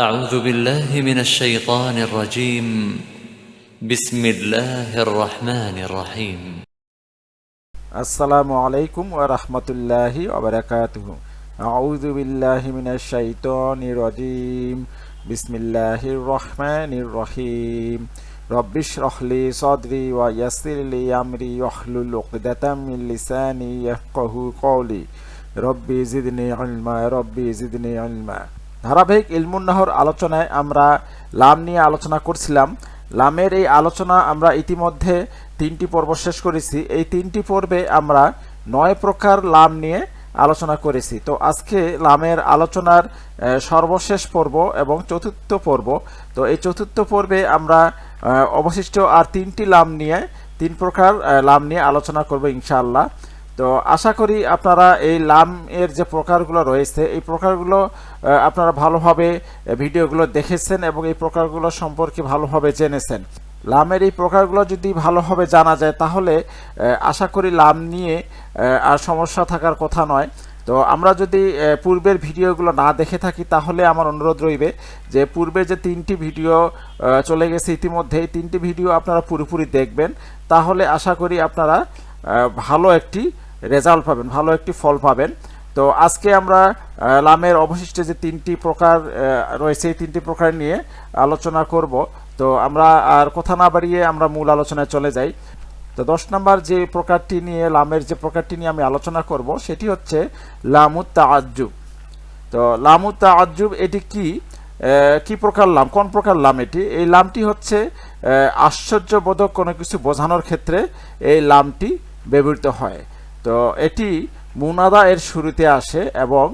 أعوذ بالله من الشيطان الرجيم. بسم الله الرحمن الرحيم. السلام عليكم ورحمة الله وبركاته. أعوذ بالله من الشيطان الرجيم. بسم الله الرحمن الرحيم. رب اشرح لي صدري ويسر لي أمري. واحلل عقدة من لساني يفقه قولي. ربي زدني علما. ربي زدني علما. ধারাবাহিক ইলমুন্নাহর আলোচনায় আমরা লাম নিয়ে আলোচনা করছিলাম। লামের এই আলোচনা আমরা ইতিমধ্যে তিনটি পর্ব শেষ করেছি। এই তিনটি পর্বে আমরা নয় প্রকার লাম নিয়ে আলোচনা করেছি। তো আজকে লামের আলোচনার সর্বশেষ পর্ব এবং চতুর্থ পর্ব। তো এই চতুর্থ পর্বে আমরা অবশিষ্ট আর তিনটি লাম নিয়ে, তিন প্রকার লাম নিয়ে আলোচনা করব ইনশাআল্লাহ। তো আশা করি আপনারা এই লাম এর যে প্রকারগুলো রয়েছে, এই প্রকারগুলো আপনারা ভালোভাবে ভিডিওগুলো দেখেছেন এবং এই প্রকারগুলো সম্পর্কে ভালোভাবে জেনেছেন। লামের এই প্রকারগুলো যদি ভালোভাবে জানা যায়, তাহলে আশা করি লাম নিয়ে আর সমস্যা থাকার কথা নয়। তো আমরা যদি পূর্বের ভিডিওগুলো না দেখে থাকি, তাহলে আমার অনুরোধ রইবে যে পূর্বে যে তিনটি ভিডিও চলে গেছে ইতিমধ্যে, এই তিনটি ভিডিও আপনারা পুরোপুরি দেখবেন। তাহলে আশা করি আপনারা ভালো একটি রেজাল্ট পাবেন, ভালো একটি ফল পাবেন। তো আজকে আমরা লামের অবশিষ্ট যে তিনটি প্রকার রয়েছে, এই তিনটি প্রকার নিয়ে আলোচনা করব। তো আমরা আর কথা না বাড়িয়ে আমরা মূল আলোচনায় চলে যাই। তো দশ নম্বর যে প্রকারটি নিয়ে, লামের যে প্রকারটি নিয়ে আমি আলোচনা করব, সেটি হচ্ছে লামুত তাআজ্জুব। তো লামুত তাআজ্জুব এটি কি? কি প্রকার লাম? কোন প্রকার লাম এটি? এই লামটি হচ্ছে আশ্চর্যবোধক কোনো কিছু বোঝানোর ক্ষেত্রে এই লামটি ব্যবহৃত হয়। তো এটি মুনাদা এর শুরুতে আসে এবং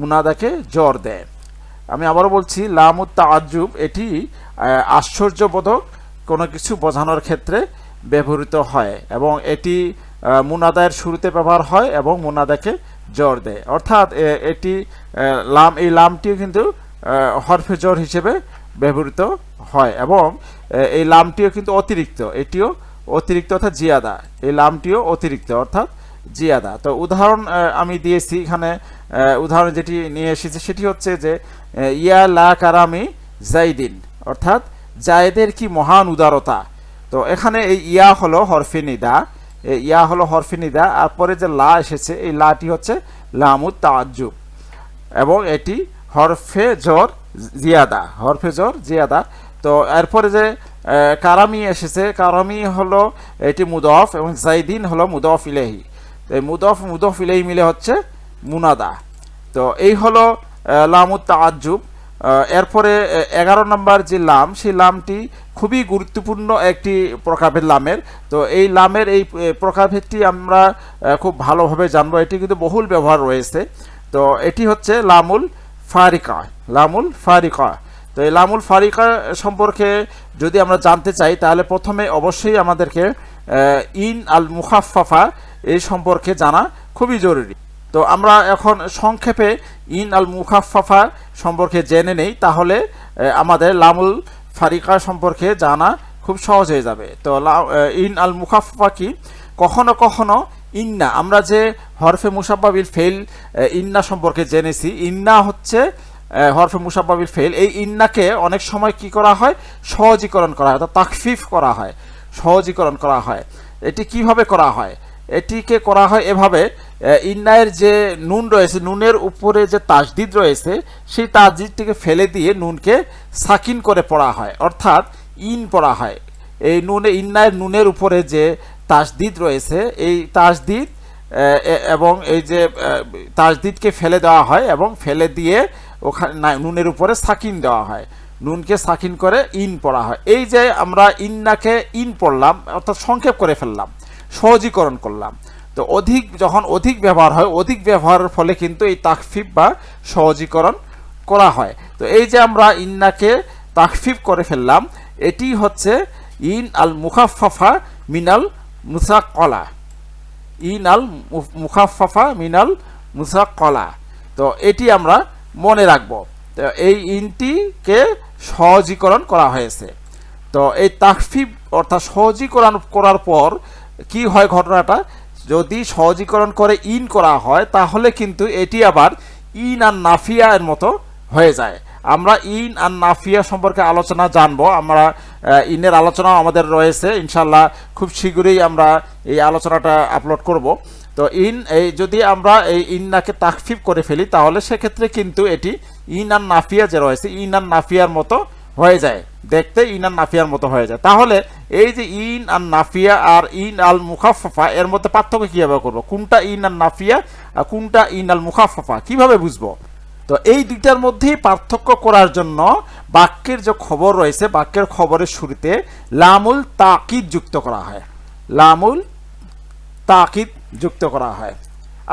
মুনাদাকে জ্বর দেয়। আমি আবারও বলছি লামুত তাআজ্জুব এটি আশ্চর্যবোধক কোনো কিছু বোঝানোর ক্ষেত্রে ব্যবহৃত হয় এবং এটি মুনাদায়ের শুরুতে ব্যবহার হয় এবং মুনাদাকে জ্বর দেয়। অর্থাৎ এটি লাম, এই লামটিও কিন্তু হরফে জ্বর হিসেবে ব্যবহৃত হয় এবং এই লামটিও কিন্তু অতিরিক্ত। এটিও অতিরিক্ত অর্থাৎ জিয়াদা। এই লামটিও অতিরিক্ত অর্থাৎ জিয়াদা। তো উদাহরণ আমি দিয়েছি এখানে উদাহরণ যেটি নিয়ে এসেছি সেটি হচ্ছে যে ইয়া লা কারামি জাইদিন, অর্থাৎ জায়েদের কি মহান উদারতা। তো এখানে এই ইয়া হলো হরফে নিদা। এই ইয়া হলো হরফে নিদা, আর পরে যে লা এসেছে, এই লাটি হচ্ছে লামুত তাজ্জুব এবং এটি হরফে জর জিয়াদা, হরফে জর জিয়াদা। তো এরপরে যে কারামি এসেছে কারামি হলো এটি মুদফ এবং জাইদিন হলো মুদফ ইলেহি তো মুদফ মুদফ ইলেহি মিলে হচ্ছে মুনাদা। তো এই হলো লামুত তাজ্জুব এরপরে এগারো নম্বর যে লাম সেই লামটি খুবই গুরুত্বপূর্ণ একটি প্রকারভেদ লামের। তো এই লামের এই আহ, প্রকারভেদটি আমরা খুব ভালোভাবে জানব। এটি কিন্তু বহুল ব্যবহার রয়েছে। তো এটি হচ্ছে লামুল ফারিকা লামুল ফারিকা। তো এই লামুল ফারিকা সম্পর্কে যদি আমরা জানতে চাই, তাহলে প্রথমে অবশ্যই আমাদেরকে ইন আল মুখাফাফা এই সম্পর্কে জানা খুবই জরুরি। তো আমরা এখন সংক্ষেপে ইন আল মুখাফাফা সম্পর্কে জেনে নেই, তাহলে আমাদের লামুল ফারিকা সম্পর্কে জানা খুব সহজ হয়ে যাবে। তো ইন আল মুখাফাফা কি? কখনো কখনো ইন্না, আমরা যে হরফে মুসাব্বাবিল ফেল ইন্না সম্পর্কে জেনেছি, ইন্না হচ্ছে হরফে মুসাব্বাবিল ফেল। এই ইন্নাকে অনেক সময় কি করা হয়? সহজীকরণ করা হয়, অর্থাৎ তাকফিফ করা হয়, সহজীকরণ করা হয়। এটি কীভাবে করা হয়? এটিকে করা হয় এভাবে ইন্নায়ের যে নুন রয়েছে, নুনের উপরে যে তাজদিদ রয়েছে, সেই তাজদিদটিকে ফেলে দিয়ে নুনকে সাকিন করে পড়া হয়, অর্থাৎ ইন পড়া হয়। এই নুনে, ইন্নায়ের নুনের উপরে যে তাজদিদ রয়েছে, এই তাজদিদ এবং এই যে তাজদিদকে ফেলে দেওয়া হয় এবং ফেলে দিয়ে ওখানে নুনের উপরে সাকিন দেওয়া হয়। নুনকে সাকিন করে ইন পড়া হয়। এই যে আমরা ইন্নাকে ইন পড়লাম, অর্থাৎ সংক্ষেপ করে ফেললাম, সহজীকরণ করলাম, তো অধিক যখন অধিক ব্যবহার হয়, অধিক ব্যবহারের ফলে কিন্তু এই তাকফিফ বা সহজীকরণ করা হয়। তো এই যে আমরা ইন্নাকে তাকফিফ করে ফেললাম, এটি হচ্ছে ইন আল মুখাফাফা মিনাল মুসাকলা ইন আল মুখাফাফা মিনাল মুসাকলা তো এটি আমরা মনে রাখব। তো এই ইনটিকে সহজীকরণ করা হয়েছে। তো এই তাকফিব অর্থাৎ সহজীকরণ করার পর কি হয় ঘটনাটা? যদি সহজীকরণ করে ইন করা হয়, তাহলে কিন্তু এটি আবার ইন আর নাফিয়া এর মতো হয়ে যায়। আমরা ইন আর নাফিয়া সম্পর্কে আলোচনা জানব। আমরা ইনের আলোচনাও আমাদের রয়েছে। ইনশাল্লাহ খুব শীঘ্রই আমরা এই আলোচনাটা আপলোড করব। তো ইন, এই যদি আমরা এই ইন্নাকে তাকফিফ করে ফেলি, তাহলে সেক্ষেত্রে কিন্তু এটি ইন আর নাফিয়া যে রয়েছে, ইন আর নাফিয়ার মতো হয়ে যায়। দেখতে ইন আর নাফিয়ার মতো হয়ে যায়। তাহলে এই যে ইন আর নাফিয়া আর ইন আল মুখাফফা, এর মধ্যে পার্থক্য কীভাবে করব? কোনটা ইন আর নাফিয়া আর কোনটা ইন আল মুখাফফা? কীভাবে বুঝব? তো এই দুইটার মধ্যেই পার্থক্য করার জন্য বাক্যের যে খবর রয়েছে, বাক্যের খবরের শুরুতে লামুল তাকিদ যুক্ত করা হয়। লামুল তাকিদ যুক্ত করা হয়।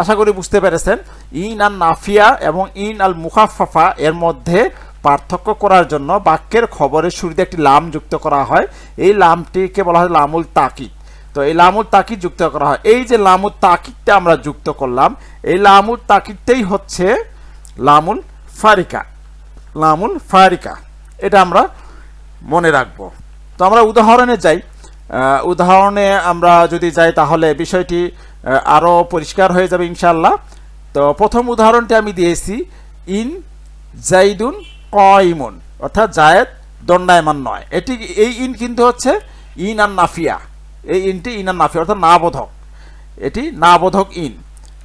আশা করি বুঝতে পেরেছেন, ইন আর নাফিয়া এবং ইন আল মুখাফাফা এর মধ্যে পার্থক্য করার জন্য বাক্যের খবরের শুরুতে একটি লাম যুক্ত করা হয়। এই লামটিকে বলা হয় লামুল তাকিদ। তো এই লামুল তাকিদ যুক্ত করা হয়। এই যে লামুল তাকিদটা আমরা যুক্ত করলাম, এই লামুল তাকিদটাই হচ্ছে লামুল ফারিকা। লামুল ফারিকা, এটা আমরা মনে রাখব। তো আমরা উদাহরণে যাই। উদাহরণে আমরা যদি যাই তাহলে বিষয়টি আহ, আরও পরিষ্কার হয়ে যাবে ইনশাল্লাহ তো প্রথম উদাহরণটি আমি দিয়েছি ইন জাইদুন কয়মুন অর্থাৎ জায়েদ দণ্ডায়মান নয়। এটি এই ইন কিন্তু হচ্ছে ইন আর নাফিয়া। এই ইনটি ইন আর নাফিয়া অর্থাৎ নাবোধক। এটি নাবোধক ইন।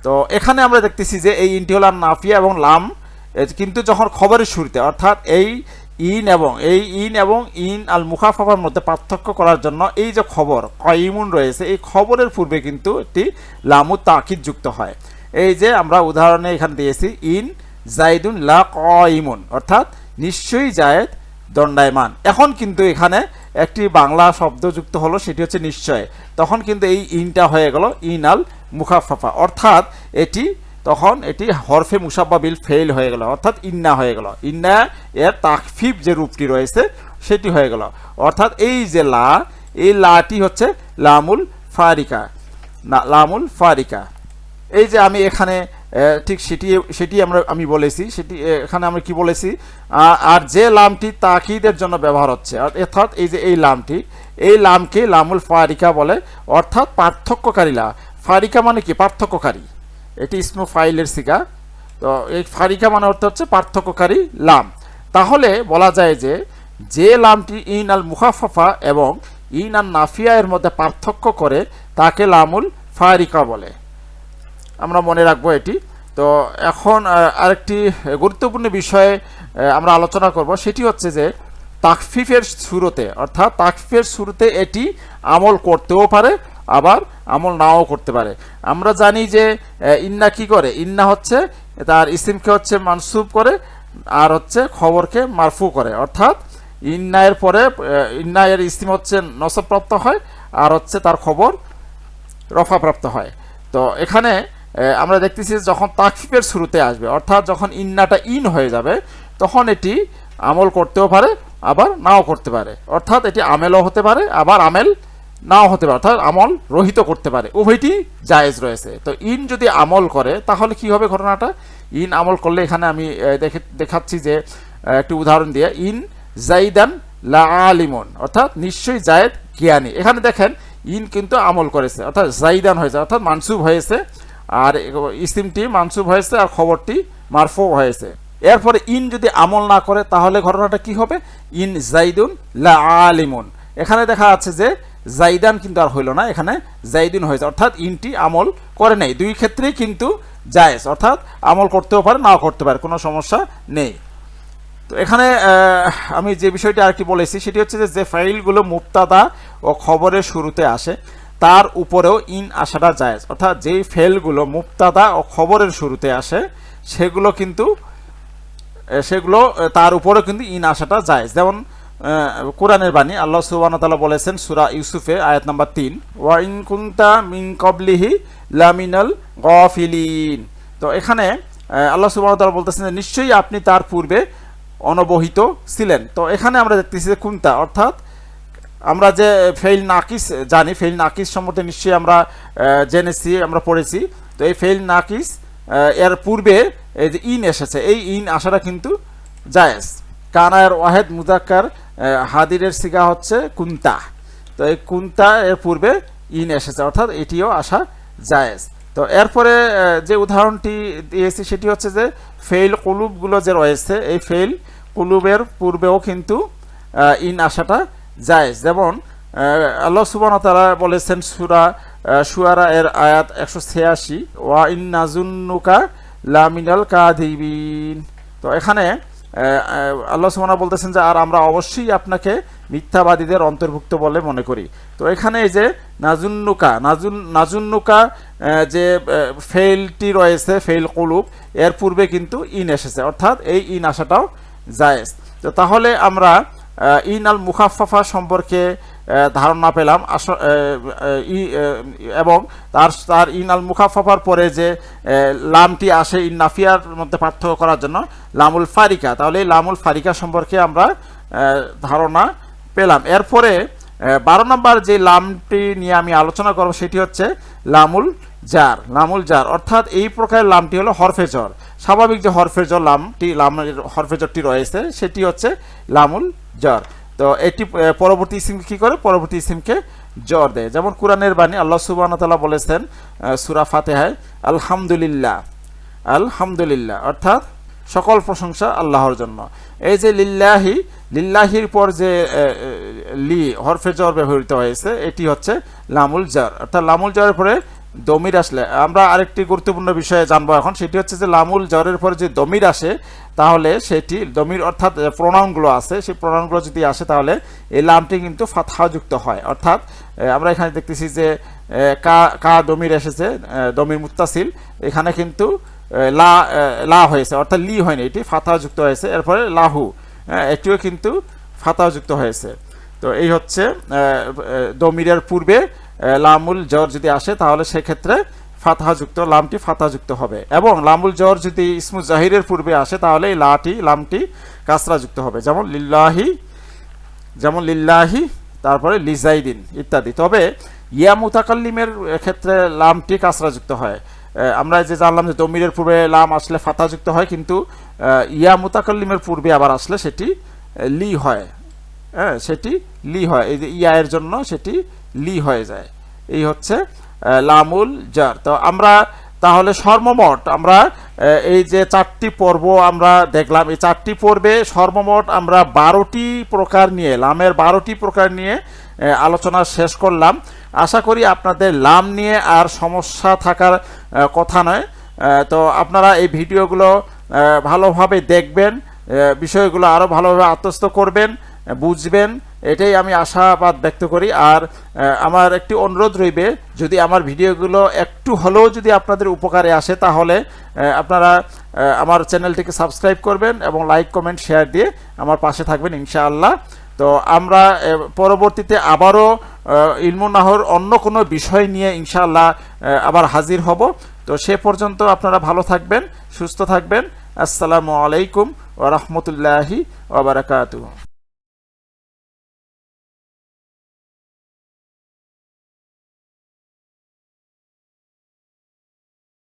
তো এখানে আমরা দেখতেছি যে এই ইনটি হলো আর নাফিয়া এবং লাম। কিন্তু যখন খবরের শুরুতে অর্থাৎ এই ইন এবং এই ইন এবং ইন আল মুখাফাফার মধ্যে পার্থক্য করার জন্য এই যে খবর, কয়মুন রয়েছে, এই খবরের পূর্বে কিন্তু একটি লামু তাকিদ যুক্ত হয়। এই যে আমরা উদাহরণে এখানে দিয়েছি, ইন জাইদুন লা কয়মুন, অর্থাৎ নিশ্চয়ই জায়েদ দণ্ডায়মান। এখন কিন্তু এখানে একটি বাংলা শব্দ যুক্ত হলো, সেটি হচ্ছে নিশ্চয়। তখন কিন্তু এই ইনটা হয়ে গেল, ইন আল মুখাফাফা, অর্থাৎ এটি তখন এটি হরফে মুসাব্বাবিল ফেল হয়ে গেল, অর্থাৎ ইন্না হয়ে গেল। ইন্না এর তাকফিফ যে রূপটি রয়েছে, সেটি হয়ে গেল। অর্থাৎ এই যে লা, এই লাটি হচ্ছে লামুল ফারিকা। না, লামুল ফারিকা। এই যে আমি এখানে ঠিক সেটি সেটি আমরা, আমি বলেছি, সেটি এখানে আমরা কি বলেছি? আর যে লামটি তাকিদের জন্য ব্যবহার হচ্ছে অর্থাৎ এই যে এই লামটি, এই লামকে লামুল ফারিকা বলে, অর্থাৎ পার্থক্যকারী লা। ফারিকা মানে কি? পার্থক্যকারী। এটি ইসমু ফাইলের সিগা। তো এই ফারিকা মানে অর্থ হচ্ছে পার্থক্যকারী লাম। তাহলে বলা যায় যে যে লামটি ইন আল মুখাফাফা এবং ইন আল নাফিয়া এর মধ্যে পার্থক্য করে, তাকে লামুল ফারিকা বলে। আমরা মনে রাখব এটি। তো এখন আরেকটি গুরুত্বপূর্ণ বিষয়ে আমরা আলোচনা করব। সেটি হচ্ছে যে, তাকফিফের শুরুতে, অর্থাৎ তাকফিফের শুরুতে এটি আমল করতেও পারে, আবার আমল নাও করতে পারে। আমরা জানি যে ইন্না কি করে? ইন্না হচ্ছে, তার ইসিমকে হচ্ছে মানসুব করে, আর হচ্ছে খবরকে মারফু করে। অর্থাৎ, ইন্নায়ের পরে ইন্নায়ের ইসিম হচ্ছে নসবপ্রাপ্ত হয়, আর হচ্ছে তার খবর রফাপ্রাপ্ত হয়। তো এখানে আমরা দেখতেছি যখন তাকফিফের শুরুতে আসবে, অর্থাৎ যখন ইন্নাটা ইন হয়ে যাবে, তখন এটি আমল করতেও পারে, আবার নাও করতে পারে। অর্থাৎ এটি আমেলও হতে পারে, আবার আমেল নাও হতে পারে, অর্থাৎ আমল রহিত করতে পারে। উভয়টি জায়েজ রয়েছে। তো ইন যদি আমল করে, তাহলে কি হবে ঘটনাটা? ইন আমল করলে এখানে আমি দেখে, দেখাচ্ছি যে একটি উদাহরণ দিয়ে, ইন জাইদান লা আলিমন, অর্থাৎ নিশ্চয়ই জায়েদ জ্ঞানী। এখানে দেখেন, ইন কিন্তু আমল করেছে, অর্থাৎ জাইদান হয়েছে, অর্থাৎ মানসুব হয়েছে, আর ইসিমটি মানসুব হয়েছে, আর খবরটি মারফু হয়েছে। এরপরে ইন যদি আমল না করে, তাহলে ঘটনাটা কি হবে? ইন জাইদুন লা আলিমুন। এখানে দেখা যাচ্ছে যে জাইদান কিন্তু আর হইল না, এখানে জাইদুন হয়েছে। অর্থাৎ ইনটি আমল করে নেই। দুই ক্ষেত্রেই কিন্তু জায়েজ, অর্থাৎ আমল করতেও পারে, নাও করতে পারে, কোনো সমস্যা নেই। তো এখানে আমি যে বিষয়টি আরেকটি বলেছি, সেটি হচ্ছে যে যে ফাইলগুলো মুক্তাদা ও খবরের শুরুতে আসে, তার উপরেও ইন আসাটা জায়েজ। অর্থাৎ যেই ফেলগুলো মুক্তাদা ও খবরের শুরুতে আসে, সেগুলো কিন্তু সেগুলো তার উপরেও কিন্তু ইন আসাটা জায়েজ। যেমন কোরআনের বাণী, আল্লাহ তাআলা বলেছেন সুরা ইউসুফে, আয়াত নাম্বার তিন। ওয়া ইন কুনতা মিন ক্বাবলিহি লামিনাল গাফিলিন। তো এখানে আল্লাহ তাআলা বলতেছেন যে নিশ্চয়ই আপনি তার পূর্বে অনবহিত ছিলেন। তো এখানে আমরা দেখতেছি যে কুন্তা, অর্থাৎ আমরা যে ফেইল নাকিস জানি, ফেইল নাকিস সম্বন্ধে নিশ্চয়ই আমরা জেনেছি, আমরা পড়েছি। তো এই ফেইল নাকিস এর পূর্বে এই যে ইন এসেছে, এই ইন আসাটা কিন্তু জায়েজ। কানায়ের ওয়াহেদ মুজাক্কার হাদিরের সিগা হচ্ছে কুন্তা। তো এই কুন্তা এর পূর্বে ইন এসেছে, অর্থাৎ এটিও আসা জায়েজ। তো এরপরে যে উদাহরণটি দিয়েছি সেটি হচ্ছে যে ফেইল কলুবগুলো যে রয়েছে, এই ফেইল কুলুবের পূর্বেও কিন্তু ইন আসাটা যায় যেমন আল্লাহ সুবান তারা বলেছেন সুরা সুয়ারা এর আয়াত একশো ছিয়াশি, ওয়া ইন নাজুন্নুকা লামিনাল কাদিবিন তো এখানে আল্লাহ সুমানা বলতেছেন যে, আর আমরা অবশ্যই আপনাকে মিথ্যাবাদীদের অন্তর্ভুক্ত বলে মনে করি। তো এখানে এই যে, নাজুন্নুকা নাজুন, নাজুন্নুকা যে ফেইলটি রয়েছে, ফেইল কলুক এর পূর্বে কিন্তু ইন এসেছে, অর্থাৎ এই ইন আসাটাও জায়েজ। তো তাহলে আমরা ইন আল মুখাফাফা সম্পর্কে ধারণা পেলাম। এবং তার তার ইন আল মুখাফাফার পরে যে লামটি আসে ইন নাফিয়ার মধ্যে পার্থক্য করার জন্য, লামুল ফারিকা। তাহলে এই লামুল ফারিকা সম্পর্কে আমরা ধারণা পেলাম। এরপরে বারো নম্বর যে লামটি নিয়ে আমি আলোচনা করব সেটি হচ্ছে লামুল জার লামুল জার। অর্থাৎ এই প্রকারের লামটি হলো হরফেজর। স্বাভাবিক যে হরফেজর লামটি, লামের হরফেজরটি রয়েছে, সেটি হচ্ছে লামুল জর। তো এটি পরবর্তী ইসিম কি করে? পরবর্তী ইসিমকে জ্বর দেয়। যেমন কোরআনের বাণী, আল্লাহ সুবাহ তাআলা বলেছেন সূরা ফাতেহায়, আলহামদুলিল্লাহ আলহামদুলিল্লাহ, অর্থাৎ সকল প্রশংসা আল্লাহর জন্য। এই যে লিল্লাহি, লিল্লাহির পর যে লি, হরফে জ্বর ব্যবহৃত হয়েছে, এটি হচ্ছে লামুল জার অর্থাৎ লামুল জ্বরের পরে দমির আসলে আমরা আরেকটি গুরুত্বপূর্ণ বিষয়ে জানব এখন সেটি হচ্ছে যে লামুল জ্বরের পরে যে দমির আসে তাহলে সেটি দমির অর্থাৎ প্রণামগুলো আছে সেই প্রণামগুলো যদি আসে তাহলে এই লামটি কিন্তু ফাতহাযুক্ত হয়। অর্থাৎ আমরা এখানে দেখতেছি যে কা কা দমির এসেছে দমির মুত্তাসিল এখানে কিন্তু লা লা হয়েছে অর্থাৎ লি হয়নি এটি ফাতাযুক্ত হয়েছে এরপরে লাহু হ্যাঁ, এটিও কিন্তু ফাতাযুক্ত হয়েছে। তো এই হচ্ছে দমিরের পূর্বে লামুল জ্বর যদি আসে, তাহলে সেক্ষেত্রে ফাতাহযুক্ত, লামটি ফাতাহযুক্ত হবে। এবং লামুল জ্বর যদি ইসমু জাহিরের পূর্বে আসে, তাহলে এই লাটি, লামটি কাসরাযুক্ত হবে। যেমন লিল্লাহি যেমন লিল্লাহি, তারপরে লিজাইদিন ইত্যাদি। তবে ইয়া মুতাকাল্লিমের ক্ষেত্রে লামটি কাসরাযুক্ত হয়। আমরা যে জানলাম যে দমিরের পূর্বে লাম আসলে ফাতাযুক্ত হয়, কিন্তু ইয়া মুতাকাল্লিমের পূর্বে আবার আসলে সেটি লি হয়। হ্যাঁ সেটি লি হয়। এই যে ইয়া এর জন্য সেটি লি হয়ে যায়। এই হচ্ছে লামুল জার। তো আমরা তাহলে সর্বমোট আমরা এই যে চারটি পর্ব আমরা দেখলাম। এই চারটি পর্বে সর্বমোট আমরা বারোটি প্রকার নিয়ে, লামের বারোটি প্রকার নিয়ে আলোচনা শেষ করলাম। আশা করি আপনাদের লাম নিয়ে আর সমস্যা থাকার কথা নয়। তো আপনারা এই ভিডিওগুলো ভালোভাবে দেখবেন বিষয়গুলো আরও ভালোভাবে আত্মস্থ করবেন। বুঝবেন, এটাই আমি আশাবাদ ব্যক্ত করি। আর আমার একটি অনুরোধ রইবে, যদি আমার ভিডিওগুলো একটু হলেও যদি আপনাদের উপকারে আসে, তাহলে আপনারা আমার চ্যানেলটিকে সাবস্ক্রাইব করবেন এবং লাইক, কমেন্ট, শেয়ার দিয়ে আমার পাশে থাকবেন, ইনশাআল্লাহ। তো আমরা পরবর্তীতে আবারও ইলমুনাহর অন্য কোনো বিষয় নিয়ে ইনশাআল্লাহ আবার হাজির হব। তো সে পর্যন্ত আপনারা ভালো থাকবেন, সুস্থ থাকবেন। আসসালামু আলাইকুম ওরহমতুল্লাহি ওবরাকাতুহ